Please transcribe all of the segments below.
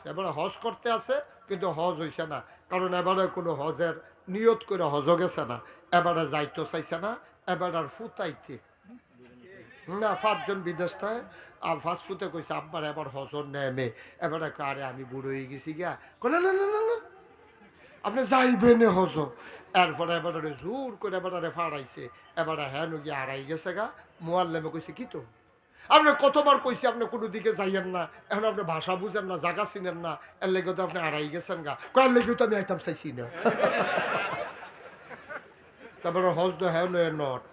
আছে। এবারে হজ করতে আছে কিন্তু হজ হইছে না। কারণ এবারে কোনো হজের নিয়ত করে হজ গেছে না। এবারে যাইতো চাইছে না এবার আর ফুতাইতে। না পাঁচজন বিদেশ থাকে আর ফার্স্ট ফুতে কইছে আব্বার এবার হজর নেমে। এবারে কয়, আরে আমি বুড়ো হয়ে গেছি গিয়া। না না না না না। আপনি যাইবেন হজ এরপরে এবারে জোর করে এবারে ফাড়াইছে। এবারে হ্যাঁ গিয়ে হারাই গেছে গা। মোয়াল্লেমে কইছে কি তো? আপনি কতবার কইছি আপনি কোনো দিকে যাইয়েন না? এখন আপনি ভাষা বুঝেন না, জায়গা চিনেন না, এর লেগে তো আপনি হারাই গেছেন গা। কয়ার লেগে তো আমি আইতাম চাইছি না। তারপরে হজ তো হ্যাঁ নয়, নট।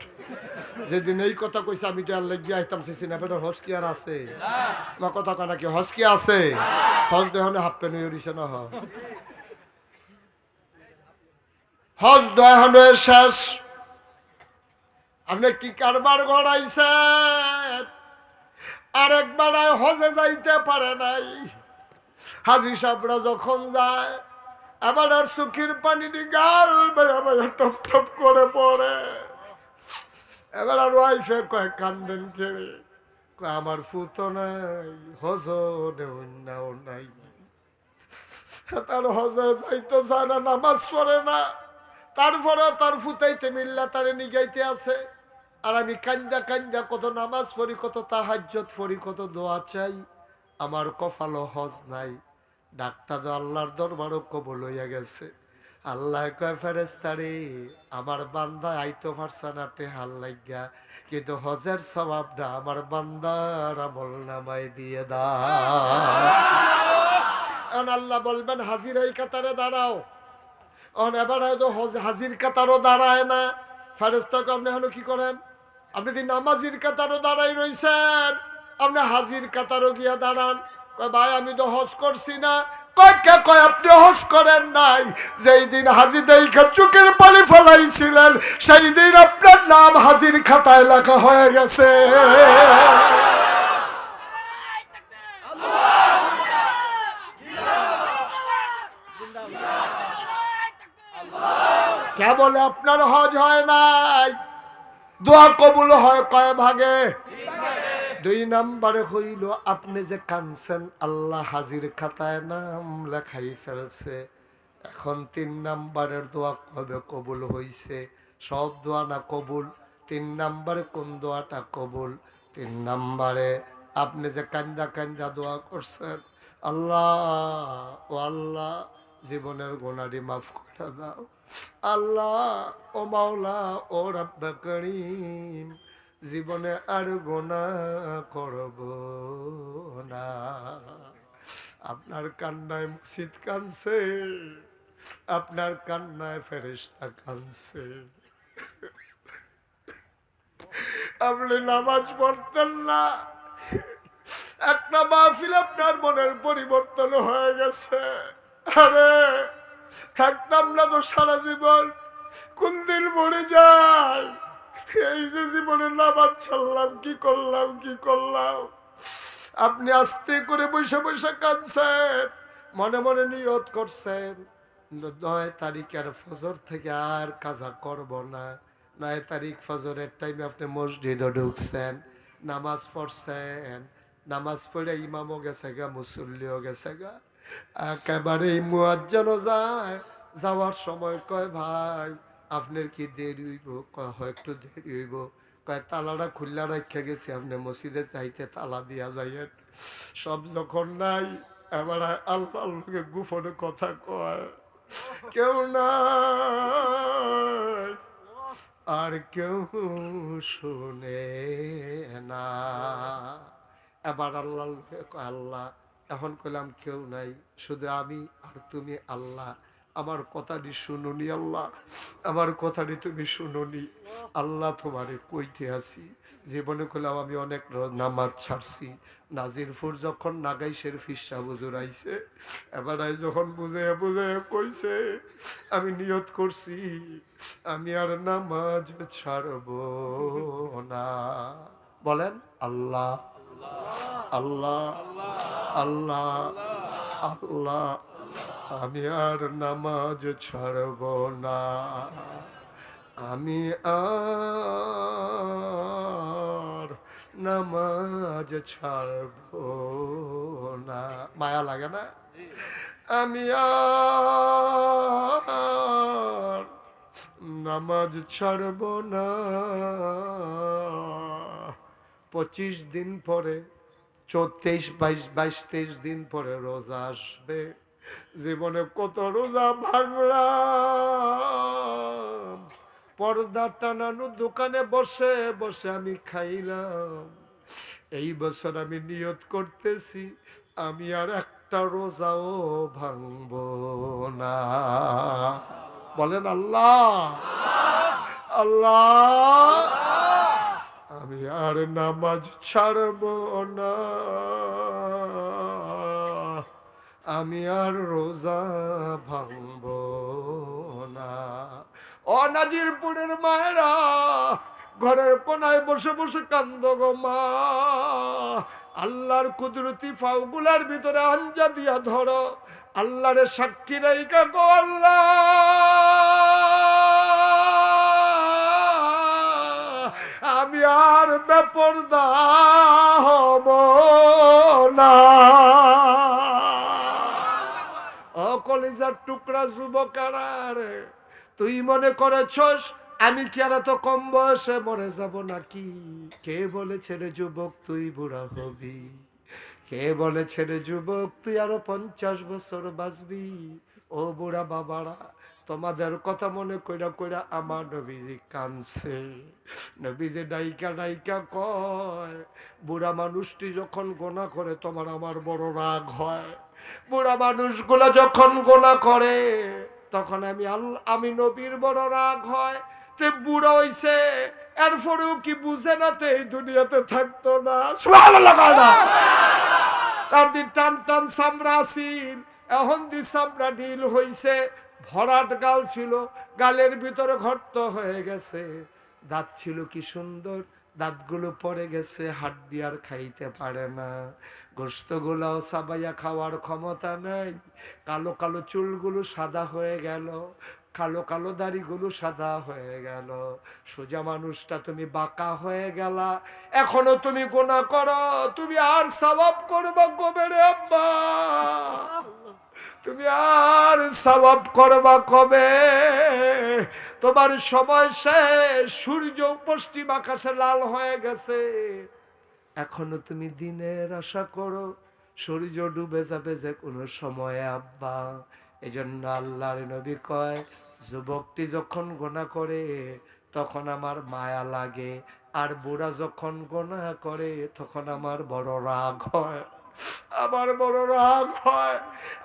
যেদিন এই কথা কইছে আমি তো আর লেগে আইতাম চাইছি না। বেটা হজ কি আর আছে? আমার কথা কয় নাকি, হজ কি আছে? হজ এখন হাফ পেন হয়ে না হয় হজ দয়াহানের শেষ। আপনি কি কারবার গড়াইছেন? আরেকবার আর হজে যাইতে পারে নাই। হাজি সাহেবরা যখন যায় আবার আর চোখের পানি গাল বেয়া বেয়া টপ টপ করে পড়ে। এবার আর ওয়াইফে কয়, কান্দেন কেড়ে আমার ফুতো নাই হজ নেও নাই। তার হজে যাইতে চায় না, নামাজ পড়ে না। তারপরে তার ফুটাইতে মিল্লা তারে নিগাইতে আছে। আর আমি কান্দা কান্দা কত নামাজ পড়ি, কত তাহাজ্জত পড়ি, কত দোয়া চাই। আমার কপালও হজ নাই। ডাক্তার তো আল্লাহর দরবারও কবল হইয়া গেছে। আল্লাহ কয় ফেরেস্তারে আমার বান্দা আইতো ফারসানাতে হাল লাগিয়া কিন্তু হজের স্বভাবটা আমার বান্দার আমল নামাই দিয়ে দা। আল্লাহ বলবেন, হাজির এই কাতারে দাঁড়াও। অন এবার হয়তো হজ- হাজির কাতারও দাঁড়ায় না। ফেরেস্তাকে আপনি হলো কি করেন? আপনি যদি নামাজির কাতারও দাঁড়াই রয়েছেন আপনি হাজির কাতারও গিয়া দাঁড়ান। ভাই, আমি তো হজ করছি না। আপনি করেন নাই? চোখের পানি সেই দিন আপনার নাম হাজির হয়ে গেছে। কে বলে আপনার হজ হয় নাই। দোয়া কবুল হয় কয় ভাগে? দুই নাম্বারে হইল, আপনি যে কানছেন আল্লাহ হাজির খাতায় নাম লেখাই ফেলছে। এখন তিন নাম্বারের দোয়া কবে কবুল হইছে? সব দোয়া না কবুল? তিন নাম্বারে কোন দোয়াটা কবুল? তিন নাম্বারে, আপনি যে কান্দা কান্দা দোয়া করছেন, আল্লাহ, ও আল্লাহ, জীবনের গোনারি মাফ করে দাও। আল্লাহ ও মাওলা ও রাব্বা করিম, জীবনে আর গোনা করব না। আপনার কান্নায় মসজিদ কানছে আপনার কান্নায় ফেরেশতা কানছে আপনি নামাজ পড়তেন না, একটা মাহফিল আপনার মনের পরিবর্তন হয়ে গেছে। আরে থাকতাম না তো সারা জীবন। কোন দিন মরে যায় এই যে জীবনে নামাজ ছাড়লাম, কি করলাম কি করলাম? আপনি আস্তে করে বসে বসে কাঁদছেন, মনে মনে নিয়ত করছেন, নয় তারিখের ফজর থেকে আর কাজা করব না। নয় তারিখ ফজরের টাইমে আপনি মসজিদও ঢুকছেন, নামাজ পড়ছেন, নামাজ পড়ে ইমামও গেছে গা, মুসল্লিও গেছে গা। একেবারে মুয়াজ্জানও যায়, যাওয়ার সময় কয়, ভাই, আপনার কি দেরি হইব? কয় একটু দেরি হইব। কয়, তালাটা খুল্লা রাখা গেছি, আপনি মসজিদে চাইতে তালা দিয়া যাইয়েন। সব যখন নাই, এবার আল্লাহর লোকে গুফনে কথা কয়, কেউ নাই, আর কেউ শুনে না। এবার আল্লাহ আল্লাহ এখন কইলাম, কেউ নাই, শুধু আমি আর তুমি আল্লাহ। আমার কথাটি শুনুনি আল্লাহ, আমার কথাটি তুমি শুনুনি। আল্লাহ তোমারে কইতে আসি। জীবনে কইলাম, আমি অনেক নামাজ ছাড়ছি। নাজিরপুর যখন নাগাই নাগাইশের ফিসা বুজুর আইছে। এবার যখন বুঝে বুঝে কইছে, আমি নিয়ত করছি, আমি আর নামাজ ছাড়ব না। বলেন, আল্লাহ আল্লাহ আল্লাহ। আল্লাহ আল্লাহ, আমি আর নামাজ ছাড়ব না। আমি আর নামাজ ছাড়ব না। মায়া লাগে না? আমি আর নামাজ ছাড়ব না। পঁচিশ দিন পরে চৌত্রিশ বাইশ বাইশ, তেইশ দিন পরে রোজা আসবে। জীবনে কত রোজা ভাঙলাম। পর্দা টানানো দোকানে বসে বসে আমি খাইলাম। এই বছর আমি নিয়ত করতেছি, আমি আর একটা রোজাও ভাঙব না। বলেন আল্লাহ। আল্লাহ। আমি আর নামাজ ছাড়ব না। আমি আর রোজা ভাঙব না। ও নাজিরপুরের মায়েরা ঘরের কোনায় বসে বসে কান্দ গো মা। আল্লাহর কুদরতি ফাউগুলার ভিতরে আঞ্জা দিয়া ধরো। আল্লাহরে সাক্ষী রাইকা গো আল্লাহ। আমি আর বেপরদা হব না। ও কলিজার টুকরা যুবকারা রে, তুই মনে করেছস আমি কি আর তো কম বয়সে মরে যাব নাকি? কে বলে রে যুবক, তুই বুড়া হবি? কে বলে রে যুবক, তুই আরও পঞ্চাশ বছর বাঁচবি? ও বুড়া বাবারা তোমাদের কথা মনে কইরা কইরা আমার নবীজি কানছে নবীজি ডাইকা ডাইকা কয়, বুড়া মানুষটি যখন গোনা করে তোমার আমার বড় রাগ হয়। বুড়া মানুষগুলো যখন গোনা করে, তখন আমি আল্লাহ আমি নবীর বড় রাগ হয়। তে বুড়া হইছে, এরপরেও কি বুঝে না তে এই দুনিয়াতে থাকতো না? তার দি টান টান ছিল এখন দি চামড়া ঢিল হইছে ভরাট গাল ছিল, গালের ভিতরে ঘট্ট হয়ে গেছে। দাঁত ছিল কি সুন্দর, দাঁতগুলো পড়ে গেছে, হাড্ডি আর খাইতে পারে না। গোস্তগুলাও সাবাইয়া খাওয়ার ক্ষমতা নাই। কালো কালো চুলগুলো সাদা হয়ে গেল, কালো কালো দাড়িগুলো সাদা হয়ে গেল। সোজা মানুষটা তুমি বাঁকা হয়ে গেলা, এখনও তুমি গোনা করো, তুমি আর সবাব করবা কবে রে আব্বা। তুমি আর সবাব করবা কবে? তোমার সময় শেষ, সূর্য পশ্চিম আকাশে লাল হয়ে গেছে। এখনও তুমি দিনের আশা করো, সূর্য ডুবে যাবে যে কোনো সময়ে, আব্বা। এই এজন্য আল্লাহর নবী কয়, যুবকটি যখন গোনা করে, তখন আমার মায়া লাগে। আর বুড়া যখন গোনা করে, তখন আমার বড় রাগ হয়। আমার বড় রাগ হয়।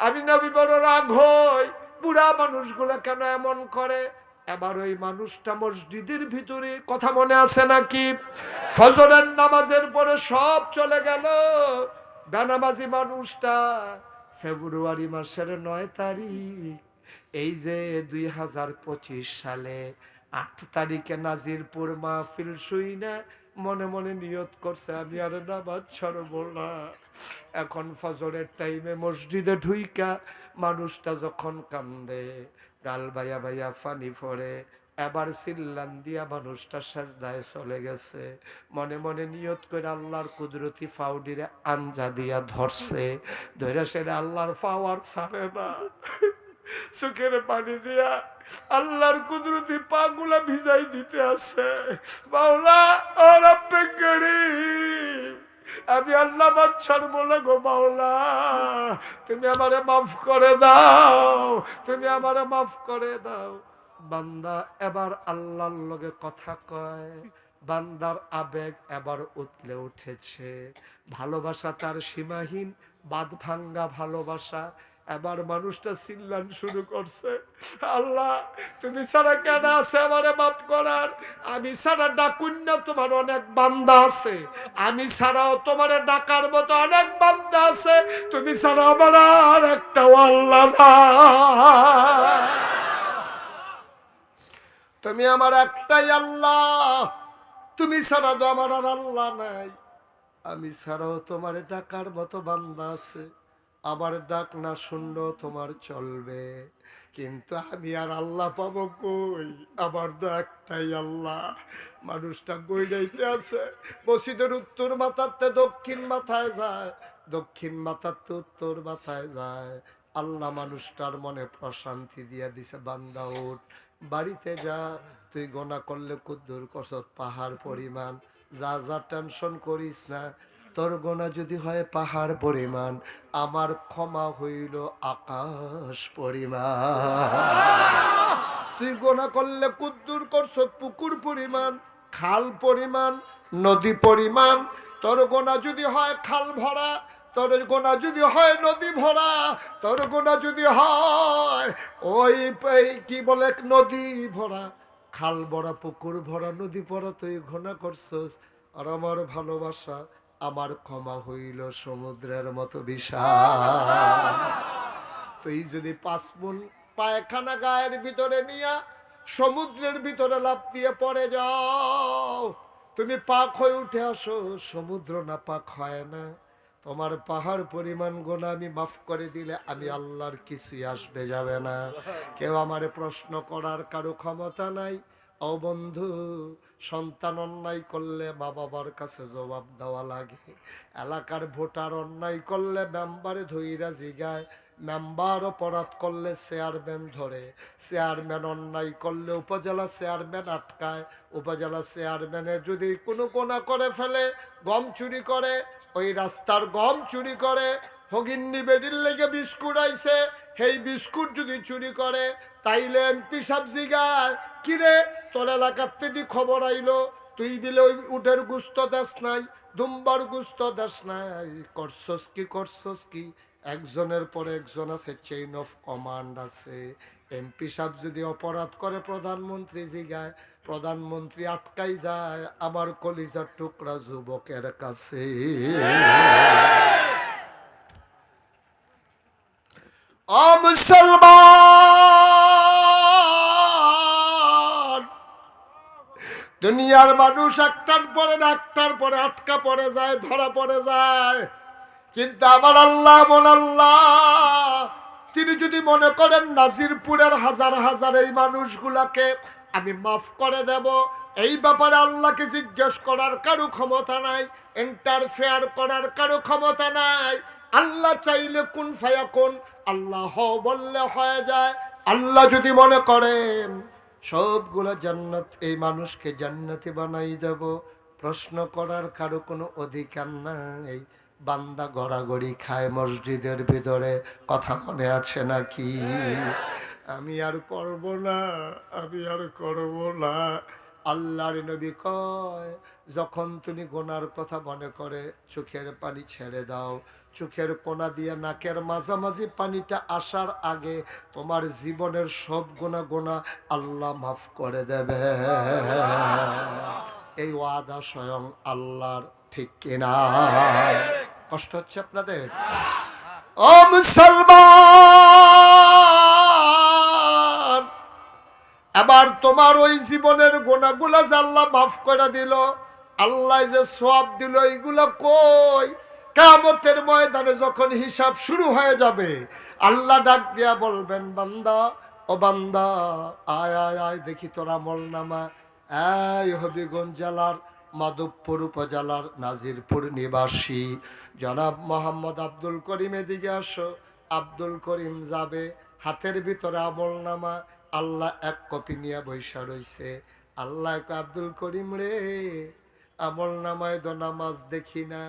আমি নবী বড় রাগ হই। বুড়া মানুষগুলো কেন এমন করে? এবার ওই মানুষটা মসজিদের ভিতরে কথা মনে আছে নাকি? ফজরের নামাজের পরে সব চলে গেল। বেনামাজি মানুষটা ফেব্রুয়ারি মাসের নয় তারিখ, এই যে দুই হাজার পঁচিশ সালে আট তারিখে নাজিরপুর মাহফিল শুই না মনে মনে নিয়ত করছে, আমি আর নামাজ ছাড়বো না। এখন ফজরের টাইমে মসজিদে ঢুইকা মানুষটা যখন কান্দে, গাল বাইয়া বাইয়া ফানি পড়ে এবার সিল্লান দিয়া মানুষটা সাজদায় চলে গেছে। মনে মনে নিয়ত করে আল্লাহর কুদরতি ফাউডিরে আঞ্জা দিয়া ধরছে, ধরে সেটা আল্লাহর ফাওয়ার ছাড়ে না। চোখের পানি দিয়া আল্লাহর কুদরতি পাগুলা ভিজাই দিতে আছে। বাউলা করিম, আমি আল্লাহ ছাড়বো না গো বাউলা তুমি আমারে মাফ করে দাও, তুমি আমারে মাফ করে দাও। বান্দা এবার আল্লাহর লগে কথা কয়, বান্দার আবেগ এবার উতলে উঠেছে। ভালোবাসা তার সীমাহীন বাদ ভাঙ্গা ভালোবাসা। এবার মানুষটা চিল্লান শুরু করছে। আল্লাহ, তুমি ছাড়া কেন আছে আমারে মাফ করার? আমি ছাড়া ডাকুন না, তোমার অনেক বান্দা আছে। আমি ছাড়াও তোমার ডাকার মতো অনেক বান্দা আছে। তুমি ছাড়া আমার আর একটা আল্লাহ। তুমি আমার একটাই আল্লাহ। তুমি ছাড়া তো আমার আর আল্লাহ নাই। আমি ছাড়াও তোমার ডাকার মতো বান্দা আছে। আমার ডাক না শুনলেও তোমার চলবে। কিন্তু আমি আর আল্লাহ পাবো কই? আমার তো একটাই আল্লাহ। মানুষটা গৈরাইতে আছে। মসজিদের উত্তর মাথাতে দক্ষিণ মাথায় যায়। দক্ষিণ মাথাতে উত্তর মাথায় যায়। আল্লাহ মানুষটার মনে প্রশান্তি দিয়া দিছে, বান্দা উঠ। বাড়িতে যা, তুই গোনা করলে কুদ্দুর কসত, পাহাড় পরিমাণ। যা যা টেনশন করিস না। তোর যদি হয় পাহাড় পরিমাণ, আমার ক্ষমা হইল আকাশ পরিমাণ। তুই গোনা করলে কুদ্দুর করছ, পুকুর পরিমাণ, খাল পরিমাণ, নদী পরিমাণ। তোর গোনা যদি হয় খাল ভরা, তোর গোনা যদি হয় নদী ভরা, তোর গোনা যদি হয় ওই কি বলে নদী ভরা। খাল ভরা, পুকুর ভরা, নদী ভরা, তুই ঘোনা করছস। আর আমার ভালোবাসা আমার ক্ষমা হইল সমুদ্রের মতো বিশাল। তুই যদি পাঁচ মন পায়খানা গায়ের ভিতরে নিয়া সমুদ্রের ভিতরে লাভ দিয়ে পড়ে যাও। তুমি পাক হয়ে উঠে আসো, সমুদ্র না পাক হয় না। তোমার পাহাড় পরিমাণ গোনা আমি মাফ করে দিলে আমি আল্লাহর কিছুই আসবে যাবে না। কেউ আমারে প্রশ্ন করার কারও ক্ষমতা নাই ও বন্ধু, সন্তান অন্যায় করলে মা বাবার কাছে জবাব দেওয়া লাগে। এলাকার ভোটার অন্যায় করলে মেম্বারে ধইরা জিগায়। মেম্বার অপরাধ করলে চেয়ারম্যান ধরে। চেয়ারম্যান অন্যায় করলে উপজেলা চেয়ারম্যান আটকায়। উপজেলা চেয়ারম্যানের যদি কোনো কোনা করে ফেলে, গম চুরি করে, ওই রাস্তার গম চুরি করে হগিন্নি বেডির লেগে বিস্কুট আইছে। সেই বিস্কুট যদি চুরি করে, তাইলে এমপি সাহেব জিগায়, কিরে, তোর এলাকার থেকে খবর আইলো, তুই দিলে ওই উটের গুস্ত দেশ নাই, দুম্বার গুস্ত দেশ নাই, করছস কি করছস কি? একজনের পর একজন আছে চেইন অফ কমান্ড আছে। এমপি সাহেব যদি অপরাধ করে, প্রধানমন্ত্রী জিগায়, প্রধানমন্ত্রী আটকাই যায়, আমার কলিজার টুকরা যুবকের কাছে। মুসলমান! দুনিয়ার মানুষ একটার পরে একটার পরে আটকা পড়ে যায়, ধরা পড়ে যায়। কিন্তু আমার আল্লাহ মন আল্লাহ, তিনি যদি মনে করেন নাজিরপুরের হাজার হাজার এই মানুষগুলাকে আমি মাফ করে দেব, এই ব্যাপারে আল্লাহকে জিজ্ঞেস করার কারও ক্ষমতা নাই ইন্টারফেয়ার করার কারও ক্ষমতা নাই আল্লাহ চাইলে কোন ফায়া কোন? আল্লাহ হ বললে হয়ে যায়। আল্লাহ যদি মনে করেন, সবগুলো জান্নাত, এই মানুষকে জান্নাতি বানাই দেব। প্রশ্ন করার কারও কোনো অধিকার নাই। বান্দা গড়াগড়ি খায় মসজিদের ভিতরে। কথা মনে আছে নাকি? আমি আর করব না, আমি আর করব না। আল্লাহর নবী কয়, যখন তুমি গোনার কথা মনে করে, চোখের পানি ছেড়ে দাও। চোখের কোনা দিয়ে নাকের মাঝামাঝি পানিটা আসার আগে তোমার জীবনের সব গোনা গোনা আল্লাহ মাফ করে দেবে। এই ওয়াদা স্বয়ং আল্লাহর, ঠিক কিনা? কষ্ট হচ্ছে আপনাদের? ও মুসলমান! এবার তোমার ওই জীবনের গোনাগুলা যে আল্লাহ মাফ করে দিল, আল্লাহ যে সব দিল এইগুলো কই? কামতের ময়দানে যখন হিসাব শুরু হয়ে যাবে, আল্লাহ ডাক দিয়া বলবেন, বান্দা, ও বান্দা, আয় আয় আয়, দেখি তোরা মলনামা এই হবিগঞ্জ জেলার মাধবপুর উপজেলার নাজিরপুর নিবাসী, জনাব মোহাম্মদ আব্দুল করিম, এদিকে আসো। আব্দুল করিম যাবে, হাতের ভিতরে আমল নামা আল্লাহ এক কপি নিয়ে বৈশা রইছে। আল্লাহ আব্দুল করিম রে আমল নামায় তো নামাজ দেখি না।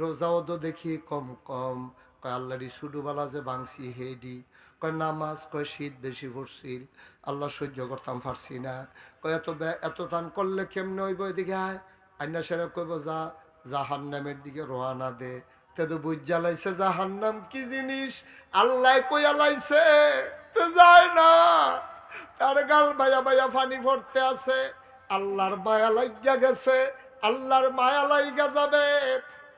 রোজাও তো দেখি কম কম, কয় আল্লাহ সুডুবালা যে বাংসি, হেডি। কয় নামাজ, কয় শীত বেশি পড়ছিল, আল্লাহ সহ্য করতাম পারছি না। কয় এত এত টান করলে কেমনে হইব এদিকে আয়? আইনা সেরা কইব, যা, জাহান্নামের দিকে রোয়ানা দে। তে তো বুঝ জ্বালাইছে, জাহান্নাম কি জিনিস? আল্লাহ কইয়া লাইছে, তো যায় না। তার গাল বায়া বায়া ফানি পড়তে আছে। আল্লাহর মায়া লাগিয়া গেছে, আল্লাহর মায়া লাইগা যাবে।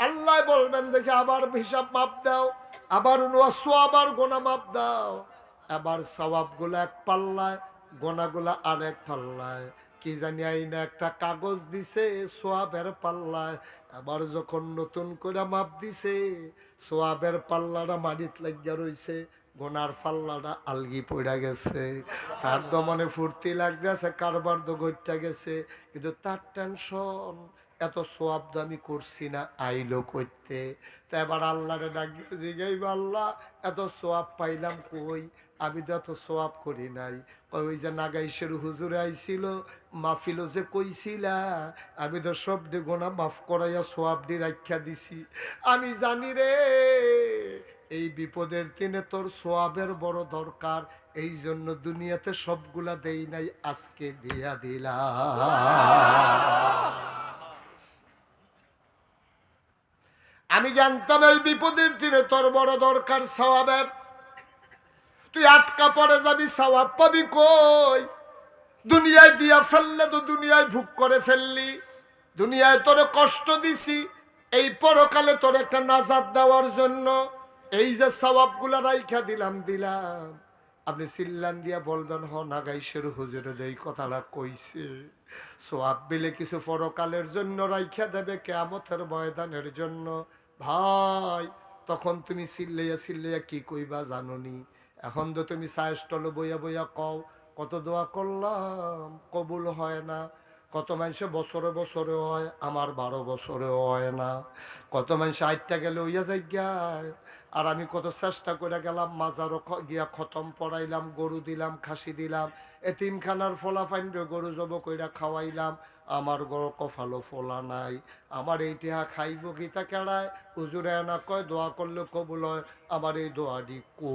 আল্লাহ বলবেন, দেখে আবার হিসাব মাপ দাও, আবার আবার গোনা মাপ দাও। আবার সবাবগুলো এক পাল্লায়, গোনাগুলা আর এক পাল্লায়। কি জানি আইনা একটা কাগজ দিছে সোয়াবের পাল্লায়। আবার যখন নতুন করে মাপ দিছে সোয়াবের পাল্লাটা মাটিত লাগিয়া রইছে, গোনার পাল্লাটা আলগি পড়া গেছে। তার দমনে ফুর্তি লাগতেছে, কারবার তো গেছে। কিন্তু তার টেনশন এত সোয়াব আমি করছি না, আইলো করতে। তা এবার আল্লাহরে ডাক দিয়ে জিগাইব আল্লাহ, এত সোয়াব পাইলাম কই? আমি তো এত সোয়াব করি নাই। ওই যে নাগাইশের হুজুরে আইছিল, মাহফিলও যে কইছিলা, আমি তো সব গোনা মাফ করাইয়া সোয়াব দি রাখা দিছি। আমি জানি রে, এই বিপদের দিনে তোর সোয়াবের বড় দরকার, এই জন্য দুনিয়াতে সবগুলা দেই নাই, আজকে দিয়া দিলাম। আমি জানতাম এই বিপদের দিনে তোর বড় দরকার সওয়াবের। তুই আটকা পড়ে যাবি, সওয়াব পাবি কই? দুনিয়ায় দিয়া ফেললে তো দুনিয়ায় ভুক করে ফেললি। দুনিয়ায় তোর কষ্ট দিছি, এই পরকালে তোর একটা নাজাদ দেওয়ার জন্য। এই যে সওয়াবগুলা রাইখা দিলাম দিলাম। আপনি সিল্লান দিয়া বলবেন, হ, নাগাইশের হুজুরে এই কথাটা কইছে। সোয়াব বিলে কিছু পরকালের জন্য রাইখা দেবে, কেয়ামতের ময়দানের জন্য। ভাই, তখন তুমি সিল্লাইয়া সিল্লাইয়া কি কইবা জাননি? এখন তো তুমি সায়স্টল বইয়া বইয়া কও, কত দোয়া করলাম, কবুল হয় না। কত মানুষে বছরে বছরে হয়, আমার বারো বছরে হয় না। কত মানুষ আটটা গেলে ওইয়া যাই আর আমি কত চেষ্টা করে গেলাম, মাজারও গিয়া খতম পড়াইলাম, গরু দিলাম, খাসি দিলাম এতিমখানার ফলা ফাইন্ডে গরু জব কইরা খাওয়াইলাম। আমার গরু কফালো ফোলা নাই, আমার এই টিহা খাইব গীতা কেড়ায়? হুজুরে না কয়, দোয়া করলে কবুল হয়, আমার এই দোয়াটি কো।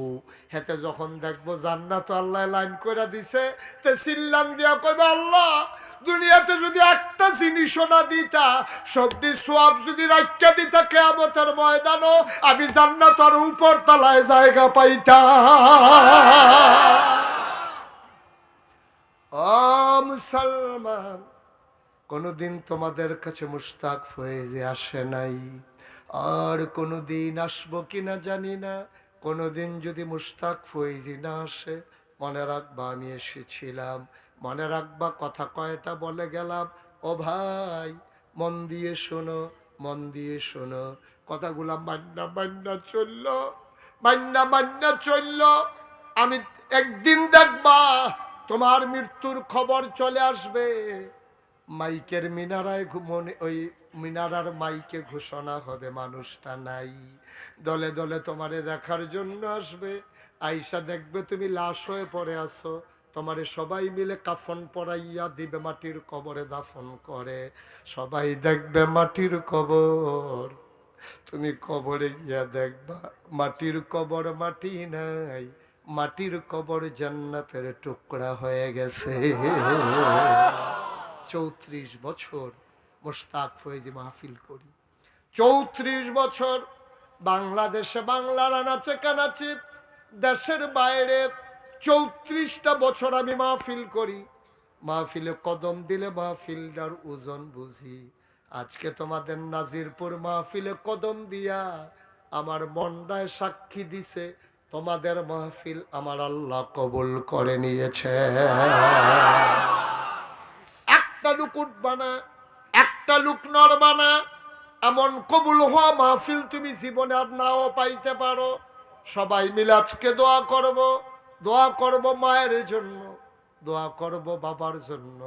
হেতে যখন দেখব জান্নাত আল্লাহ লাইন করে দিছে, তে সিল্লান দিয়া কইবে, আল্লাহ, দুনিয়াতে যদি একটা জিনিসও না দিতা, সবটি সোয়াব যদি রাখা দিতা কেয়ামতের ময়দানও আমি জান্নাত আর উপর তলায় জায়গা পাইতা মুসলমান, কোনোদিন তোমাদের কাছে মুস্তাক ফয়েজে আসে নাই। আর কোনোদিন আসব কিনা জানি না। কোনোদিন যদি মুস্তাক ফয়েজি না আসে, মনে রাখবা আমি এসেছিলাম। মনে রাখবা কথা কয়টা বলে গেলাম। ও ভাই, মন দিয়ে শোনো মন দিয়ে শোনো, কথাগুলা মান্না মান্না চলল, মান্না মান্না চলল। আমি একদিন দেখবা তোমার মৃত্যুর খবর চলে আসবে। মাইকের মিনারায় ঘু- মনে, ওই মিনারার মাইকে ঘোষণা হবে, মানুষটা নাই। দলে দলে তোমারে দেখার জন্য আসবে। আইসা দেখবে তুমি লাশ হয়ে পড়ে আসো তোমারে সবাই মিলে কাফন পরাইয়া দিবে মাটির কবরে দাফন করে। সবাই দেখবে মাটির কবর। তুমি কবরে গিয়া দেখবা, মাটির কবর মাটি নাই, মাটির কবর জান্নাতের টুকরা হয়ে গেছে। চৌত্রিশ বছর মোস্তাক ফয়েজি মাহফিল করি। চৌত্রিশ বছর বাংলাদেশে বাংলার আনাচে কানাচে, দেশের বাইরে চৌত্রিশটা বছর আমি মাহফিল করি। মাহফিলে কদম দিলে মাহফিলটার ওজন বুঝি। আজকে তোমাদের নাজিরপুর মাহফিলে কদম দিয়া আমার মনটায় সাক্ষী দিছে, তোমাদের মাহফিল আমার আল্লাহ কবুল করে নিয়েছে। একটা লুক উঠবা না, একটা লুক নড়বা না, এমন কবুল হওয়া মাহফিল তুমি জীবনে আর নাও পাইতে পারো। সবাই মিলে আজকে দোয়া করব। দোয়া করব মায়ের জন্য দোয়া করব বাবার জন্য।